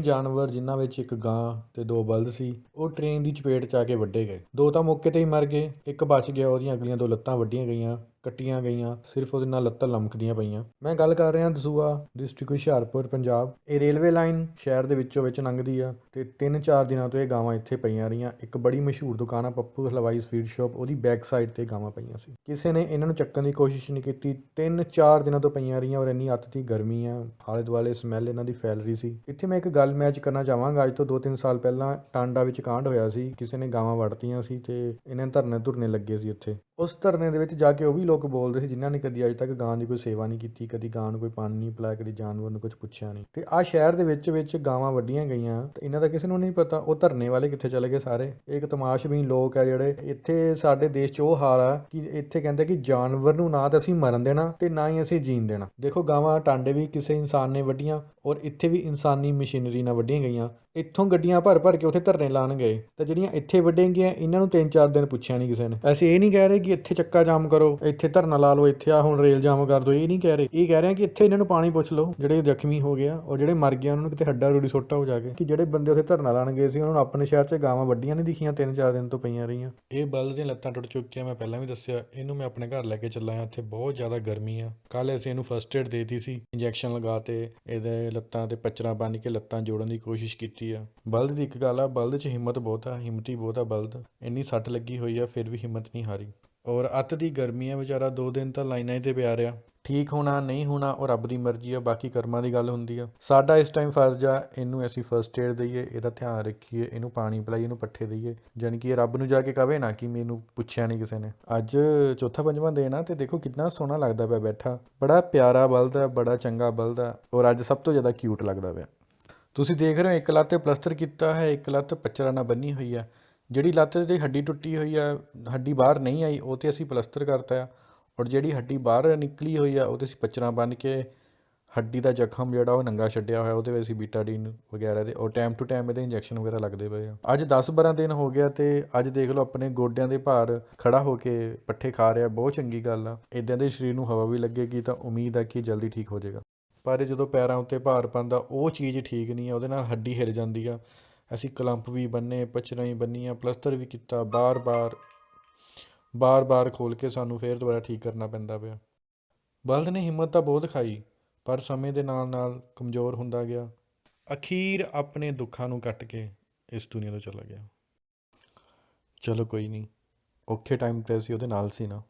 ਜਾਨਵਰ ਜਿਨ੍ਹਾਂ ਵਿੱਚ ਇੱਕ ਗਾਂ ਤੇ ਦੋ ਬਲਦ ਸੀ, ਉਹ ਟ੍ਰੇਨ ਦੀ ਚਪੇਟ 'ਚ ਆ ਕੇ ਵੱਡੇ ਗਏ। ਦੋ ਤਾਂ ਮੌਕੇ ਤੇ ਹੀ ਮਰ ਗਏ, ਇੱਕ ਬਚ ਗਿਆ, ਉਹਦੀਆਂ ਅਗਲੀਆਂ ਦੋ ਲੱਤਾਂ ਵੱਢੀਆਂ ਗਈਆਂ, ਕੱਟੀਆਂ ਗਈਆਂ, ਸਿਰਫ ਉਹਦੇ ਨਾਲ ਲੱਤਾਂ ਲਮਕਦੀਆਂ ਪਈਆਂ। ਮੈਂ ਗੱਲ ਕਰ ਰਿਹਾ ਦਸੂਆ ਡਿਸਟ੍ਰਿਕਟ ਹੁਸ਼ਿਆਰਪੁਰ, ਪੰਜਾਬ। ਇਹ ਰੇਲਵੇ ਲਾਈਨ ਸ਼ਹਿਰ ਦੇ ਵਿੱਚੋਂ ਵਿੱਚ ਲੰਘਦੀ ਆ ਤੇ 3-4 ਦਿਨਾਂ ਤੋਂ ਇਹ ਗਾਵਾਂ ਇੱਥੇ ਪਈਆਂ ਰਹੀਆਂ। ਇੱਕ ਬੜੀ ਮਸ਼ਹੂਰ ਦੁਕਾਨ ਆ, ਪੱਪੂ ਹਲਵਾਈ ਸਵੀਟ ਸ਼ਾਪ, ਉਹਦੀ ਬੈਕ ਸਾਈਡ ਤੇ ਗਾਵਾਂ ਪਈਆਂ ਸੀ। ਕਿਸੇ ਨੇ ਇਹਨਾਂ ਨੂੰ ਚੱਕਣ ਦੀ ਕੋਸ਼ਿਸ਼ ਨਹੀਂ ਕੀਤੀ। 3-4 ਦਿਨਾਂ ਤੋਂ ਪਈਆਂ ਰਹੀਆਂ ਔਰ ਇੰਨੀ ਅੱਤ ਦੀ ਗਰਮੀ ਆ ਆਲੇ ਦੁਆਲੇ ਸਮੈਲ ਇਹਨਾਂ ਦੀ ਫੈਲ ਰਹੀ ਸੀ। ਇੱਥੇ ਮੈਂ ਇੱਕ ਗੱਲ ਗੱਲ ਮੈਂ ਅੱਜ ਕਰਨਾ ਚਾਹਾਂਗਾ, ਅੱਜ ਤੋਂ 2-3 ਸਾਲ ਪਹਿਲਾਂ ਟਾਂਡਾ ਵਿੱਚ ਕਾਂਡ ਹੋਇਆ ਸੀ, ਕਿਸੇ ਨੇ ਗਾਵਾਂ ਵੜਤੀਆਂ ਸੀ ਤੇ ਇਹਨਾਂ ਧਰਨੇ ਧੁਰਨੇ ਲੱਗੇ ਸੀ ਇੱਥੇ ਉਸ ਧਰਨੇ ਦੇ ਵਿੱਚ ਜਾ ਕੇ ਉਹ ਵੀ ਲੋਕ ਬੋਲਦੇ ਸੀ ਜਿਨ੍ਹਾਂ ਨੇ ਕਦੀ ਅੱਜ ਤੱਕ ਗਾਂ ਦੀ ਕੋਈ ਸੇਵਾ ਨਹੀਂ ਕੀਤੀ, ਕਦੀ ਗਾਂ ਨੂੰ ਕੋਈ ਪਾਣੀ ਨਹੀਂ ਪਿਲਾਇਆ, ਕਦੀ ਜਾਨਵਰ ਨੂੰ ਕੁਝ ਪੁੱਛਿਆ ਨਹੀਂ। ਤੇ ਆ ਸ਼ਹਿਰ ਦੇ ਵਿੱਚ ਵਿੱਚ ਗਾਵਾਂ ਵੱਡੀਆਂ ਗਈਆਂ, ਤੇ ਇਹਨਾਂ ਦਾ ਕਿਸੇ ਨੂੰ ਨਹੀਂ ਪਤਾ, ਉਹ ਧਰਨੇ ਵਾਲੇ ਕਿੱਥੇ ਚਲੇ ਗਏ ਸਾਰੇ। ਇਹ ਇੱਕ ਤਮਾਸ਼ਬੀਨ ਲੋਕ ਆ ਜਿਹੜੇ, ਇੱਥੇ ਸਾਡੇ ਦੇਸ਼ 'ਚ ਉਹ ਹਾਲ ਆ ਕਿ ਇੱਥੇ ਕਹਿੰਦੇ ਕਿ ਜਾਨਵਰ ਨੂੰ ਨਾ ਤਾਂ ਅਸੀਂ ਮਰਨ ਦੇਣਾ ਤੇ ਨਾ ਹੀ ਅਸੀਂ ਜੀਣ ਦੇਣਾ। ਦੇਖੋ ਗਾਵਾਂ ਟਾਂਡੇ ਵੀ ਕਿਸੇ ਇਨਸਾਨ ਨੇ ਵੱਡੀਆਂ ਔਰ ਇੱਥੇ ਵੀ ਇਨਸਾਨੀ ਮਸ਼ੀਨਰੀ ਨਾਲ ਵੱਢੀਆਂ ਗਈਆਂ। ਇੱਥੋਂ ਗੱਡੀਆਂ ਭਰ ਭਰ ਕੇ ਉੱਥੇ ਧਰਨੇ ਲਾਣ ਗਏ ਤੇ ਜਿਹੜੀਆਂ ਇੱਥੇ ਵੱਢੇਂਗੀਆਂ, ਇਹਨਾਂ ਨੂੰ ਤਿੰਨ ਚਾਰ ਦਿਨ ਪੁੱਛਿਆ ਨਹੀਂ ਕਿਸੇ ਨੇ। ਅਸੀਂ ਇਹ ਨਹੀਂ ਕਹਿ ਰਹੇ ਕਿ ਇੱਥੇ ਚੱਕਾ ਜਾਮ ਕਰੋ, ਇੱਥੇ ਧਰਨਾ ਲਾ ਲਓ, ਇੱਥੇ ਆ ਹੁਣ ਰੇਲ ਜਾਮ ਕਰ ਦਿਓ ਇਹ ਨਹੀਂ ਕਹਿ ਰਹੇ। ਇਹ ਕਹਿ ਰਹੇ ਕਿ ਇੱਥੇ ਇਹਨਾਂ ਨੂੰ ਪਾਣੀ ਪੁੱਛ ਲਓ, ਜਿਹੜੇ ਜ਼ਖਮੀ ਹੋ ਗਿਆ ਔਰ ਜਿਹੜੇ ਮਰ ਗਏ ਉਹਨਾਂ ਨੂੰ ਕਿਤੇ ਹੱਡਾ ਰੂੜੀ ਸੋਟਾ ਹੋ ਜਾ ਕੇ ਕਿ ਜਿਹੜੇ ਬੰਦੇ ਉੱਥੇ ਧਰਨਾ ਲਾਣ ਗਏ ਸੀ ਉਹਨਾਂ ਨੂੰ ਆਪਣੇ ਸ਼ਹਿਰ 'ਚ ਗਾਵਾਂ ਵੱਡੀਆਂ ਨਹੀਂ ਦਿਖੀਆਂ, ਤਿੰਨ ਚਾਰ ਦਿਨ ਤੋਂ ਪਈਆਂ ਰਹੀਆਂ। ਇਹ ਬਲਦ ਦੀਆਂ ਲੱਤਾਂ ਟੁੱਟ ਚੁੱਕੀਆਂ, ਮੈਂ ਪਹਿਲਾਂ ਵੀ ਦੱਸਿਆ, ਇਹਨੂੰ ਮੈਂ ਆਪਣੇ ਘਰ ਲੈ ਕੇ ਚੱਲਾ ਆ ਇੱਥੇ ਬਹੁਤ ਜ਼ਿਆਦਾ ਗਰਮੀ ਆ। ਕੱਲ ਅਸੀਂ ਇਹਨੂੰ ਫਸਟ ਏਡ ਦੇਤੀ ਸੀ, ਇੰਜੈਕਸ਼ਨ ਲਗਾ ਤੇ ਇਹਦੇ ਲੱਤਾਂ ਤੇ ਪੱਚਰਾਂ ਬੰਨ੍ਹ ਕੇ ਲੱਤਾਂ ਜੋੜਨ ਦੀ ਕੋਸ਼ਿਸ਼ ਕੀਤੀ ਆ। ਬਲਦ ਦੀ ਇੱਕ ਗੱਲ ਆ, ਬਲਦ 'ਚ ਹਿੰਮਤ ਬਹੁਤ ਆ, ਹਿੰਮਤੀ ਬਹੁਤ ਆ ਬਲਦ। ਇੰਨੀ ਸੱਟ ਲੱਗੀ ਹੋਈ ਆ, ਫਿਰ ਵੀ ਹਿੰਮਤ ਨਹੀਂ ਹਾਰੀ। ਔਰ ਅੱਤ ਦੀ ਗਰਮੀ ਆ ਵਿਚਾਰਾ, ਦੋ ਦਿਨ ਤਾਂ ਲਾਈਨਾਂ 'ਤੇ ਪਿਆ ਰਿਹਾ। ਠੀਕ ਹੋਣਾ, ਨਹੀਂ ਹੋਣਾ, ਉਹ ਰੱਬ ਦੀ ਮਰਜ਼ੀ ਆ, ਬਾਕੀ ਕਰਮਾਂ ਦੀ ਗੱਲ ਹੁੰਦੀ ਆ। ਸਾਡਾ ਇਸ ਟਾਈਮ ਫਰਜ਼ ਆ, ਇਹਨੂੰ ਅਸੀਂ ਫਰਸਟ ਏਡ ਦਈਏ, ਇਹਦਾ ਧਿਆਨ ਰੱਖੀਏ, ਇਹਨੂੰ ਪਾਣੀ ਪਿਲਾਈਏ, ਇਹਨੂੰ ਪੱਠੇ ਦਈਏ। ਜਾਣੀ ਕਿ ਇਹ ਰੱਬ ਨੂੰ ਜਾ ਕੇ ਕਵੇ ਨਾ ਕਿ ਮੈਨੂੰ ਪੁੱਛਿਆ ਨਹੀਂ ਕਿਸੇ ਨੇ। ਅੱਜ ਚੌਥਾ ਪੰਜਵਾਂ ਦਿਨ ਆ ਤੇ ਦੇਖੋ ਕਿੰਨਾ ਸੋਹਣਾ ਲੱਗਦਾ ਪਿਆ ਬੈਠਾ। ਬੜਾ ਪਿਆਰਾ ਬਲਦ ਆ, ਬੜਾ ਚੰਗਾ ਬਲਦ ਆ, ਔਰ ਅੱਜ ਸਭ ਤੋਂ ਜ਼ਿਆਦਾ ਕਿਊਟ ਲੱਗਦਾ ਪਿਆ। ਤੁਸੀਂ ਦੇਖ ਰਹੇ ਹੋ, ਇੱਕ ਲੱਤ ਤੇ ਪਲਸਟਰ ਕੀਤਾ ਹੈ, ਇੱਕ ਲੱਤ ਪੱਚਰਾਂ ਨਾਲ ਬੰਨੀ ਹੋਈ ਆ। ਜਿਹੜੀ ਲੱਤ ਦੀ ਹੱਡੀ ਟੁੱਟੀ ਹੋਈ ਆ, ਹੱਡੀ ਬਾਹਰ ਨਹੀਂ ਆਈ, ਉਹ ਤੇ ਅਸੀਂ ਪਲਸਟਰ ਕਰਤਾ ਆ। ਔਰ ਜਿਹੜੀ ਹੱਡੀ ਬਾਹਰ ਨਿਕਲੀ ਹੋਈ ਆ, ਉਹ ਤੇ ਅਸੀਂ ਪੱਚਰਾਂ ਬੰਨ ਕੇ ਹੱਡੀ ਦਾ ਜ਼ਖਮ ਜਿਹੜਾ ਉਹ ਨੰਗਾ ਛੱਡਿਆ ਹੋਇਆ, ਉਹਦੇ ਵਿੱਚ ਅਸੀਂ ਬੀਟਾਡੀਨ ਵਗੈਰਾ ਦੇ ਔਰ ਟਾਈਮ ਟੂ ਟਾਈਮ ਇਹਦੇ ਇੰਜੈਕਸ਼ਨ ਵਗੈਰਾ ਲੱਗਦੇ ਪਏ ਆ। ਅੱਜ 10-12 ਦਿਨ ਹੋ ਗਿਆ ਤੇ ਅੱਜ ਦੇਖ ਲਓ ਆਪਣੇ ਗੋਡਿਆਂ ਦੇ ਭਾਰ ਖੜਾ ਹੋ ਕੇ ਪੱਠੇ ਖਾ ਰਿਹਾ, ਬਹੁਤ ਚੰਗੀ ਗੱਲ ਆ। ਇਦਾਂ ਦੇ ਸਰੀਰ ਨੂੰ ਹਵਾ ਵੀ ਲੱਗੇਗੀ ਤਾਂ ਉਮੀਦ ਆ ਕਿ ਜਲਦੀ ਠੀਕ ਹੋ ਜਾਏਗਾ। ਪਰ ਜਦੋਂ ਪੈਰਾਂ ਉੱਤੇ ਭਾਰ ਪੈਂਦਾ, ਉਹ ਚੀਜ਼ ਠੀਕ ਨਹੀਂ ਆ, ਉਹਦੇ ਨਾਲ ਹੱਡੀ ਹਿਰ ਜਾਂਦੀ ਆ। ਅਸੀਂ ਕਲੰਪ ਵੀ ਬੰਨੇ ਪਚਰਾਂ ਵੀ ਬੰਨੀਆਂ, ਪਲਸਤਰ ਵੀ ਕੀਤਾ, ਬਾਰ-ਬਾਰ ਬਾਰ-ਬਾਰ ਖੋਲ ਕੇ ਸਾਨੂੰ ਫੇਰ ਦੁਬਾਰਾ ਠੀਕ ਕਰਨਾ ਪੈਂਦਾ ਪਿਆ। ਬਲਦ ਨੇ ਹਿੰਮਤ ਤਾਂ ਬਹੁਤ ਖਾਈ, ਪਰ ਸਮੇਂ ਦੇ ਨਾਲ-ਨਾਲ ਕਮਜ਼ੋਰ ਹੁੰਦਾ ਗਿਆ। ਅਖੀਰ ਆਪਣੇ ਦੁੱਖਾਂ ਨੂੰ ਕੱਟ ਕੇ ਇਸ ਦੁਨੀਆ ਤੋਂ ਚਲਾ ਗਿਆ। ਚਲੋ ਕੋਈ ਨਹੀਂ, ਔਖੇ ਟਾਈਮ ਤੇ ਅਸੀਂ ਉਹਦੇ ਨਾਲ ਸੀ ਨਾ।